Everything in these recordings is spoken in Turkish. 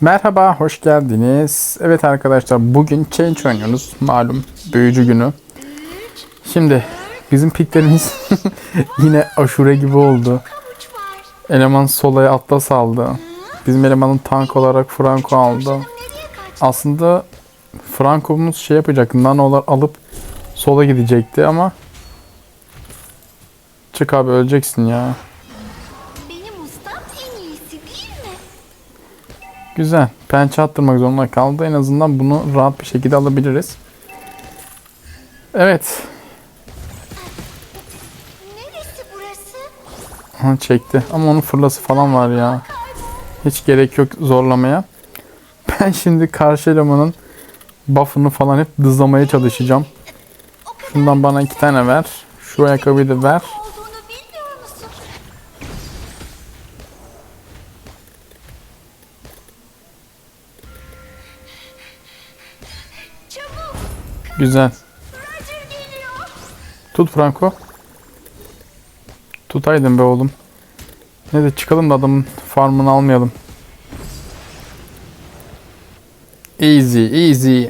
Merhaba, hoş geldiniz. Evet arkadaşlar, bugün Change oynuyoruz. Malum büyücü günü. Şimdi bizim piklerimiz yine aşure gibi oldu. Eleman solaya atlas aldı. Bizim elemanın tank olarak Franco aldı. Aslında Franco'muz şey yapacak, nanolar alıp sola gidecekti ama Çık abi öleceksin ya. Güzel. Pençe attırmak zorunda kaldı. En azından bunu rahat bir şekilde alabiliriz. Evet. Neresi burası? Ha, çekti. Ama onun fırlası falan var ya. Hiç gerek yok zorlamaya. Ben şimdi karşı elemanın buff'ını falan hep dızlamaya çalışacağım. Şundan bana iki tane ver. Şu ayakkabıyı da ver. Güzel. Tut Franco. Tutaydın be oğlum. Ne de çıkalım da adamın farmını almayalım. Easy, easy.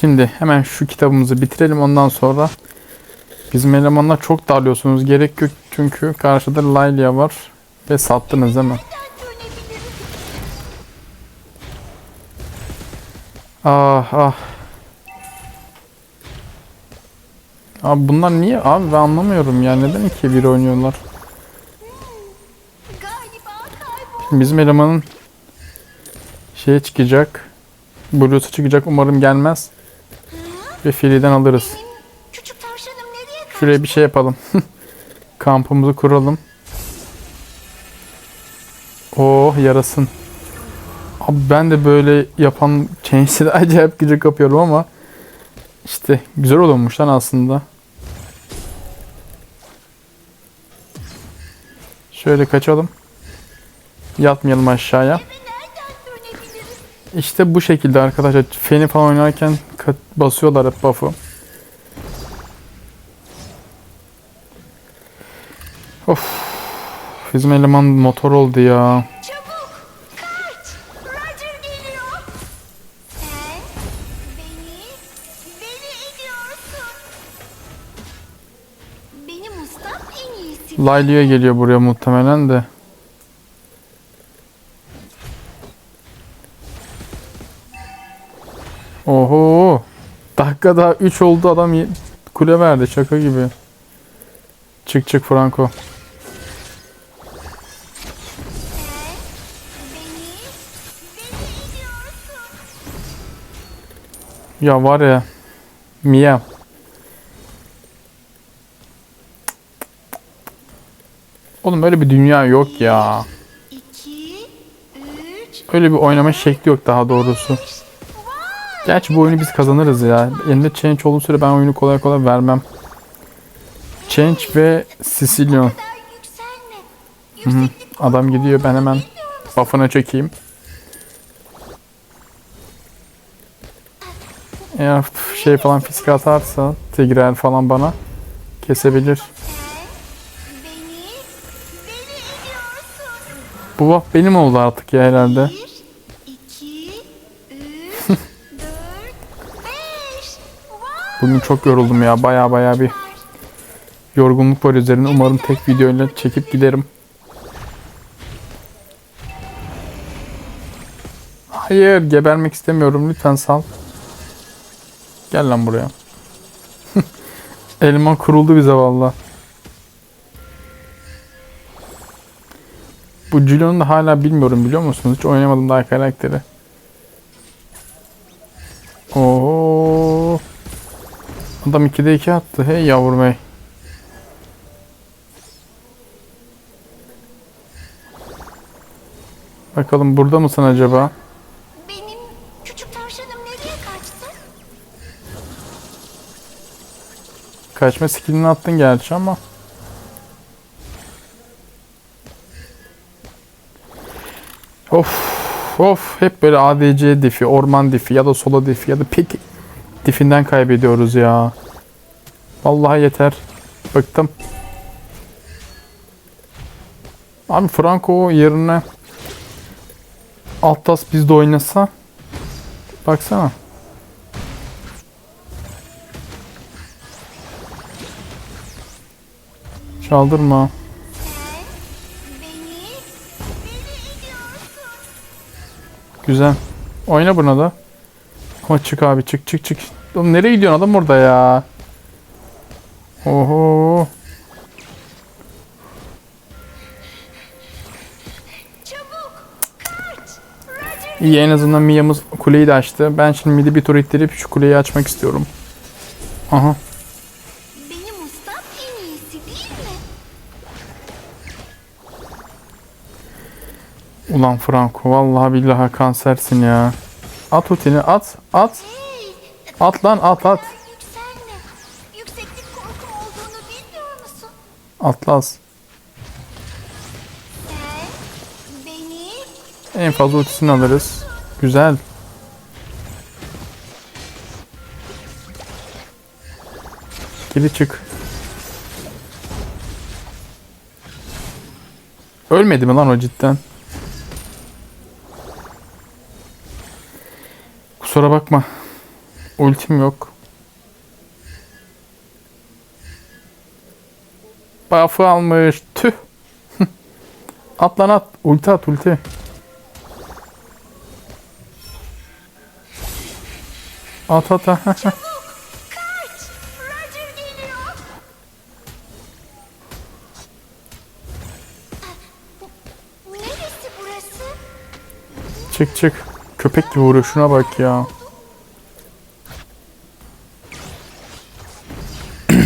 Şimdi hemen şu kitabımızı bitirelim ondan sonra bizim elemanlar çok darlıyorsunuz. Gerek yok çünkü karşıda Laylia var ve sattınız değil mi? Ah ah. Abi bunlar niye? Abi ben anlamıyorum ya. Neden iki bir oynuyorlar? Galiba kayboldu. Şimdi bizim elemanın şeye çıkacak. Bluetooth çıkacak. Umarım gelmez. Ve Fili'den alırız. Şuraya bir şey yapalım. Kampımızı kuralım. Oh yarasın. Abi ben de böyle yapan change'leri acayip gıcık kapıyorum ama işte güzel olmuş lan aslında. Şöyle kaçalım. Yatmayalım aşağıya. İşte bu şekilde arkadaşlar. Feni falan oynarken basıyorlar hep buff'ı. Of. Bizim eleman motor oldu ya. Laylia geliyor buraya muhtemelen de. Oho. Dakika daha 3 oldu adam kule verdi şaka gibi. Çık çık Franco. Ya var ya. Mia. Oğlum öyle bir dünya yok ya. Öyle bir oynama şekli yok daha doğrusu. Gerçi bu oyunu biz kazanırız ya. Elimde change olduğu süre ben oyunu kolay kolay vermem. Change ve kadar yükselme. Yükseklik Adam gidiyor ben hemen buff'ına çekeyim. Eğer şey falan fisk atarsa Tigreal falan bana kesebilir. Bu buff benim oldu artık ya herhalde. Bir, iki, üç, dört, beş. Bugün çok yoruldum ya. Baya baya bir yorgunluk var üzerine. Umarım tek videoyla çekip giderim. Hayır, gebermek istemiyorum. Lütfen sal. Gel lan buraya. Elma kuruldu bize valla. Bu Julian'ı da hala bilmiyorum biliyor musunuz? Hiç oynamadım daha karakteri. Oo. Adam 2'de 2 attı. Hey yavrum hey. Bakalım burada mısın acaba? Benim küçük tavşanım nereye kaçtı? Kaçma skillini attın gerçi ama. Of of hep böyle ADC difi, orman difi ya da solo difi ya da pik difinden kaybediyoruz ya. Vallahi yeter. Bıktım. Abi Franco yerine Atlas bizde oynasa. Baksana. Çaldırma. Güzel. Oyna buna da. Ama çık abi çık çık çık. Oğlum nereye gidiyorsun adam orada ya? Oho. İyi en azından Mia'mız kuleyi de açtı. Ben şimdi midi bir tur ittirip şu kuleyi açmak istiyorum. Aha. Ulan Franco vallahi billahi kansersin ya. At ultini at at. At lan at at. Atlas. En fazla ultisini alırız. Güzel. Geri çık. Ölmedi mi lan o cidden? Kusura bakma. Ultim yok. Buff'ı almış. Tüh. at lan at. Ulti at ulti. At at çık çık. Köpek gibi vuruyor şuna bak ya.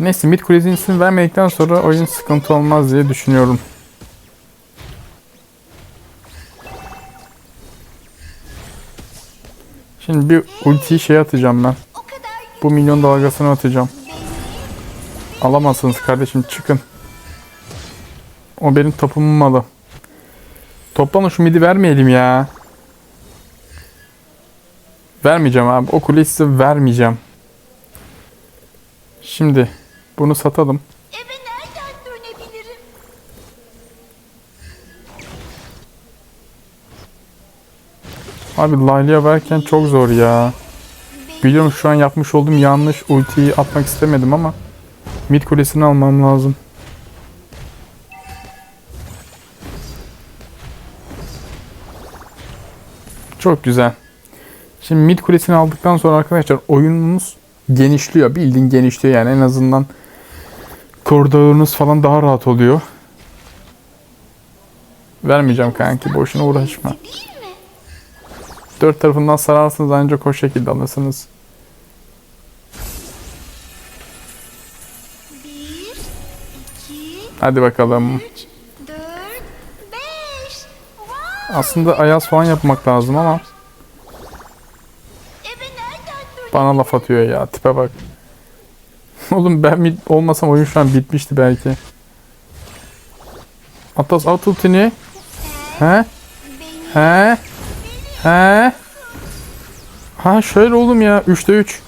Neyse mid kulesinin ismini vermedikten sonra oyun sıkıntı olmaz diye düşünüyorum. Şimdi bir ultiyi şey atacağım ben. Bu milyon dalgasını atacağım. Alamazsınız kardeşim çıkın. O benim topumun malı. Toplanın şu midi vermeyelim ya. Vermeyeceğim abi. O kuleyi size vermeyeceğim. Şimdi bunu satalım. eve nereden dönebilirim? Abi Laylia verken çok zor ya. Biliyorum şu an yapmış olduğum yanlış ultiyi atmak istemedim ama mid kulesini almam lazım. Çok güzel. Şimdi mid kulesini aldıktan sonra arkadaşlar oyunumuz genişliyor. Bildiğin genişliyor yani en azından koridorunuz falan daha rahat oluyor. Vermeyeceğim kanki boşuna uğraşma. Dört tarafından sararsınız ancak o şekilde alırsınız. Hadi bakalım. üç, Aslında ayaz falan yapmak lazım ama bana laf atıyor ya. Tipe bak. Oğlum ben mid olmasam oyun şu an bitmişti belki. Atlas at ultini. He? He? He? Ha şöyle oğlum ya. 3'te 3.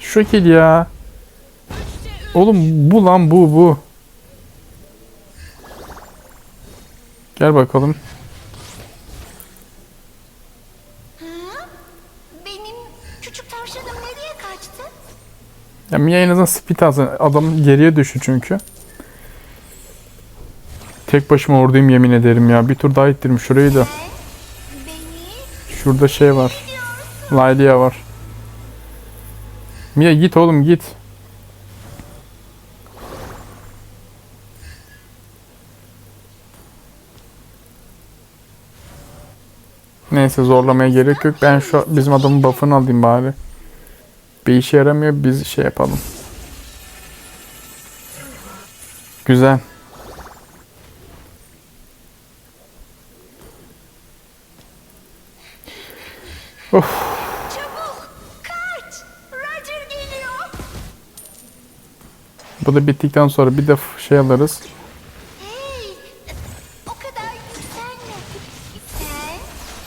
Şu şekil ya. Oğlum bu lan bu bu. Gel bakalım. Benim küçük tavşanım nereye kaçtı? Ya Mia en azından speed alsın. Adam geriye düştü çünkü. Tek başıma oradayım yemin ederim ya. Bir tur daha ittirim şurayı da. Şurada şey var. Laylia var. Mia git oğlum git. Neyse zorlamaya gerek yok. Ben şu bizim adamın buff'ını alayım bari. Bir işe yaramıyor biz şey yapalım. Güzel. çabuk kaç. Roger geliyor. Bu da bittikten sonra bir de şey alırız. Hey o kadar yükselme.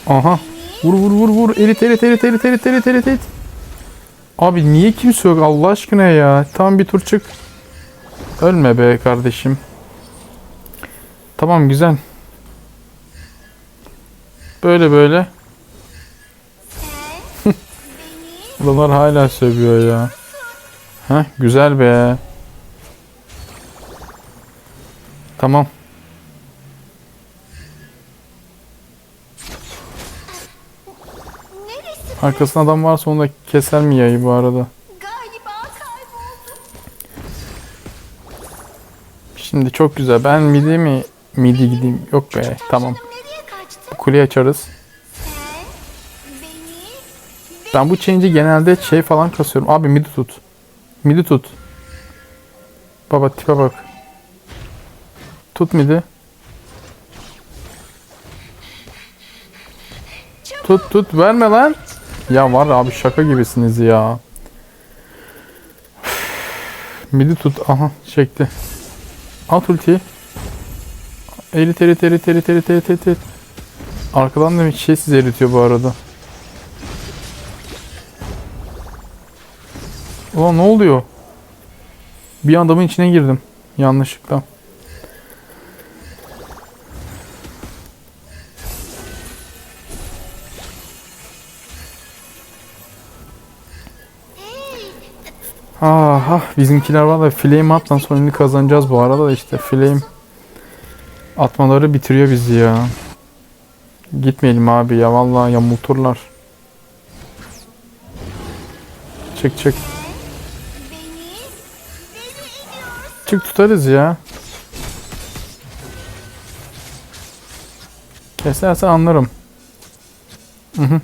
Sen Aha. Vur vur vur vur. Erit erit erit erit erit erit erit erit. Abi niye kimse yok Allah aşkına ya. Tam bir tur çık. Ölme be kardeşim. Tamam güzel. Böyle böyle. Adamlar hala sövüyor ya. Heh güzel be. Tamam. Arkasında adam varsa onu da keser mi yayı bu arada? Şimdi çok güzel. Ben midi mi midi gideyim? Yok be. Tamam. Kuleyi açarız. Ben bu change'i genelde şey falan kasıyorum. Abi midi tut. Midi tut. Baba tipe bak. Tut midi. Tut tut verme lan. Ya var abi şaka gibisiniz ya. Midi tut. Aha çekti. At ultiyi. Erit erit erit erit erit erit erit. erit. Arkadan da bir şey sizi eritiyor bu arada. Ulan ne oluyor? Bir adamın içine girdim. Yanlışlıkla. Ah, ah bizimkiler var da flame atlan sonunu kazanacağız bu arada da işte flame atmaları bitiriyor bizi ya. Gitmeyelim abi ya vallahi yamulturlar. Çık çık. Çık tutarız ya. Keserse anlarım. Hı hı.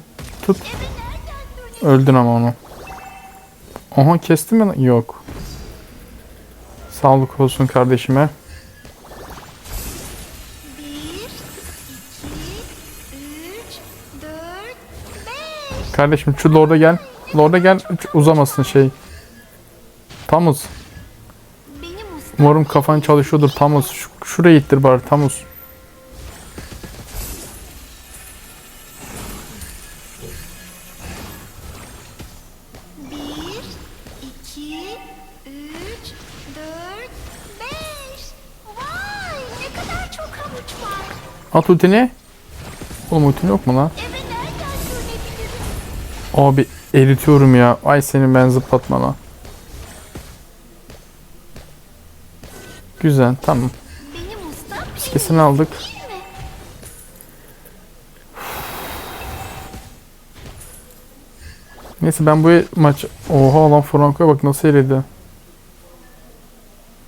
Tut. Öldün ama onu. Aha kesti mi? Yok. Sağlık olsun kardeşime. Bir, iki, üç, dört. Kardeşim şu Lord'a gel. Lord'a gel. Uzamasın şey. Ustam Umarım kafan çalışıyordur Tamus. Şu, şuraya ittir bari Tamus. İki, üç, dört, beş. Vay ne kadar çok havuç var. At ultini. Oğlum ultin yok mu lan? Eve nereden dönebilirim? Abi eritiyorum ya. Ay senin ben zıplatmana. Güzel tamam. Benim ustam Fiskesini aldık. değil mi? Neyse ben bu maç... Oha lan Franco'ya bak nasıl eridi.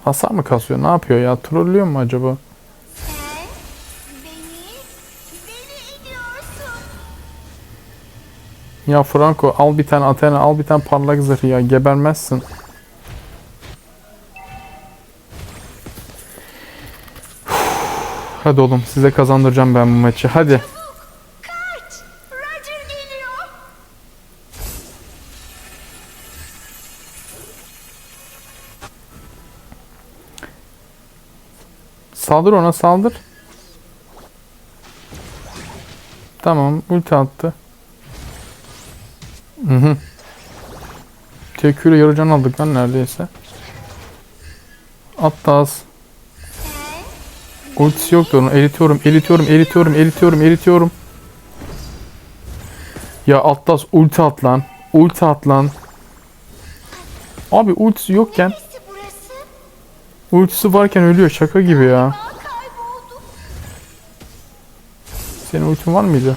Hasar mı kasıyor? Ne yapıyor ya? Trollüyor mu acaba? Ya Franco al bir tane Athena al bir tane parlak zırh ya gebermezsin. Hadi oğlum size kazandıracağım ben bu maçı. Hadi. Saldır ona saldır. Tamam ulti attı. Hı hı. Teküyle yarı can aldık lan neredeyse. At da az. Ultisi yoktu onun. Eritiyorum, eritiyorum, eritiyorum, eritiyorum, eritiyorum. Ya Atlas ulti at lan. Ulti at lan. Abi ultisi yokken ultisi varken ölüyor şaka gibi ya. Senin ultin var mıydı?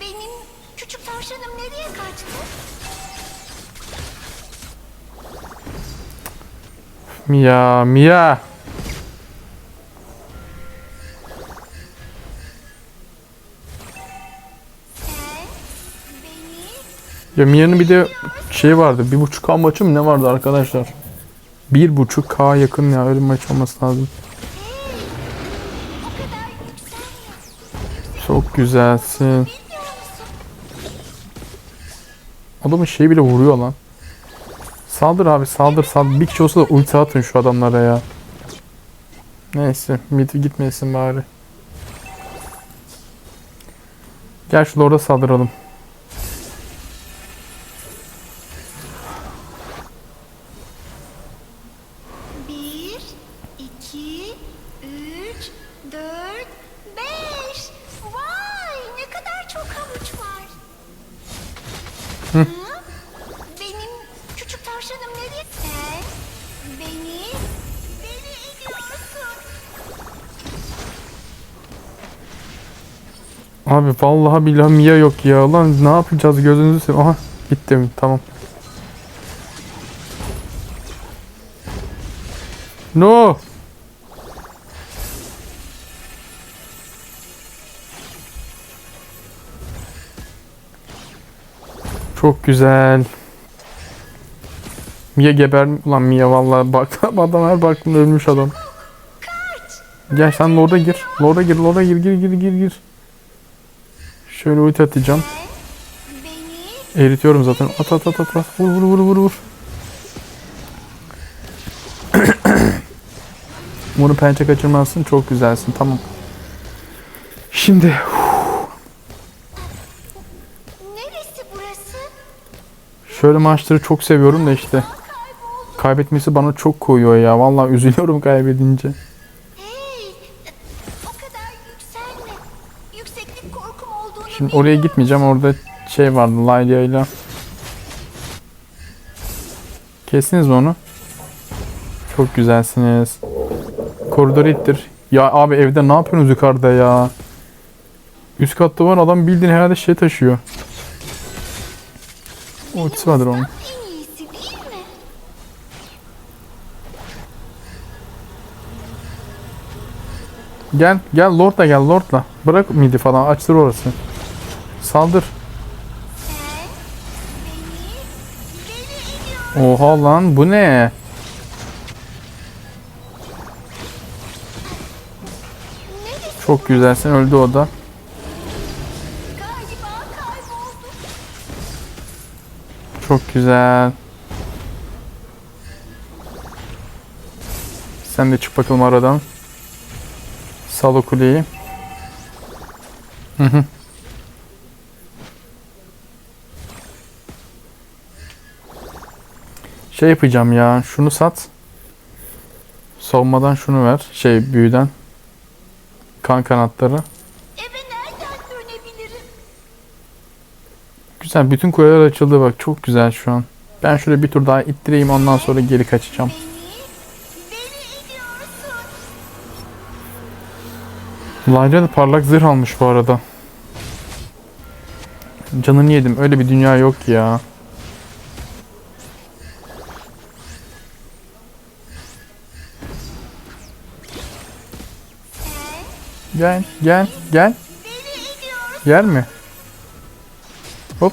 Benim küçük tavşanım nereye kaçtı? Mia, Mia. Ya Mia'nın bir de şey vardı. Bir buçuk K maçı mı ne vardı arkadaşlar? Bir buçuk K yakın ya öyle maç olması lazım. Güzelsin. Adamın şeyi bile vuruyor lan. Saldır abi saldır saldır. Bir kişi olsa da ulti atın şu adamlara ya. Neyse mid gitmesin bari. Gel şu Lord'a saldıralım. Abi vallahi billahi Mia yok ya. Lan ne yapacağız gözünüzü seveyim. Aha gittim tamam. No. Çok güzel. Mia geber ulan Mia vallahi bak adam her baktığında ölmüş adam. Gel sen Lord'a gir. Lord'a gir, Lord'a gir, gir, gir, gir, gir. Şöyle ulti atacağım. Eritiyorum zaten. At at at at. at. Vur vur vur vur vur. Bunu pençe kaçırmazsın. Çok güzelsin. Tamam. Şimdi neresi burası? şöyle maçları çok seviyorum da işte kaybetmesi bana çok koyuyor ya. Vallahi üzülüyorum kaybedince. Şimdi oraya gitmeyeceğim. Orada şey vardı Laylia ile. Kestiniz onu? Çok güzelsiniz. Koridoru ittir. Ya abi evde ne yapıyorsunuz yukarıda ya? Üst katta var adam bildiğin herhalde şey taşıyor. Ultisi vardır onun. Gel gel Lord'la gel Lord'la. Bırak midi falan açtır orası. Saldır. Oha lan bu ne? Çok güzelsin öldü o da. Çok güzel. Sen de çık bakalım aradan. Sal o kuleyi. Hı hı. Şey yapacağım ya. Şunu sat. Savunmadan şunu ver. Şey büyüden. Kan kanatları. Eve nereden dönebilirim? Güzel. Bütün kuleler açıldı bak. Çok güzel şu an. Ben şöyle bir tur daha ittireyim ondan sonra geri kaçacağım. Layla da parlak zırh almış bu arada. Canını yedim. Öyle bir dünya yok ya. Gel, gel, gel. Yer mi? Hop.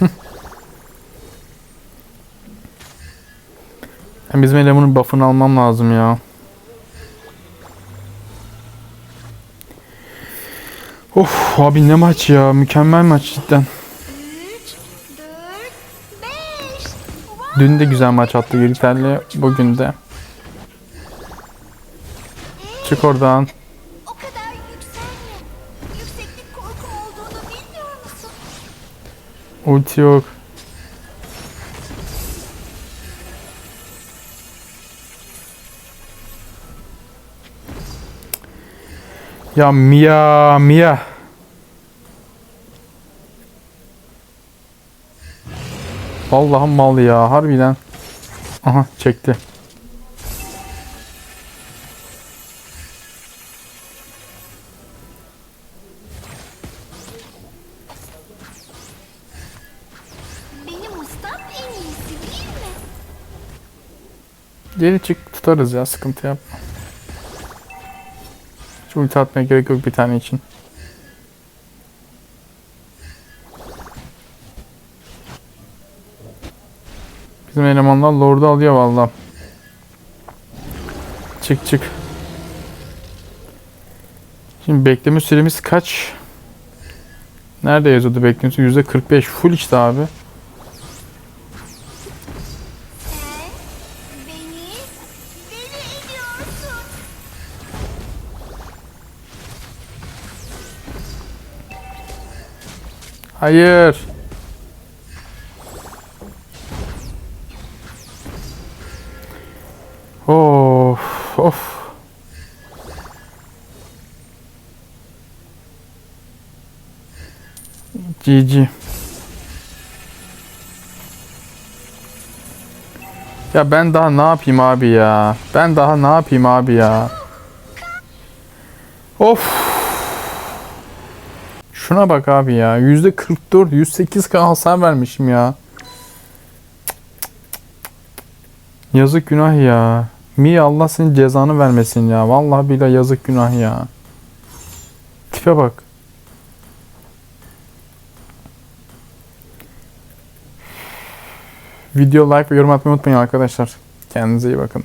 Bizim elemanın buff'ını almam lazım ya. Of abi ne maç ya. Mükemmel maç cidden. Dün de güzel maç attı Yürüter'le. Bugün de. Çık oradan. o kadar yükselme. Yükseklik korkum olduğunu bilmiyor musun? Ulti yok. Ya Mia, Mia. Vallahi mal ya harbiden. Aha çekti. Geri çık tutarız ya sıkıntı yapma. Hiç ulti atmaya gerek yok bir tane için. Bizim elemanlar Lord'u alıyor valla. Çık çık. Şimdi bekleme süremiz kaç? Nerede yazıyordu bekleme süresi? %45 full işte abi. Hayır. Of of. GG. Ya ben daha ne yapayım abi ya? Ben daha ne yapayım abi ya? Of. Şuna bak abi ya. %44, 108 hasar vermişim ya. Yazık günah ya. Mi Allah senin cezanı vermesin ya. Vallahi billahi yazık günah ya. Tipe bak. Video like ve yorum atmayı unutmayın arkadaşlar. Kendinize iyi bakın.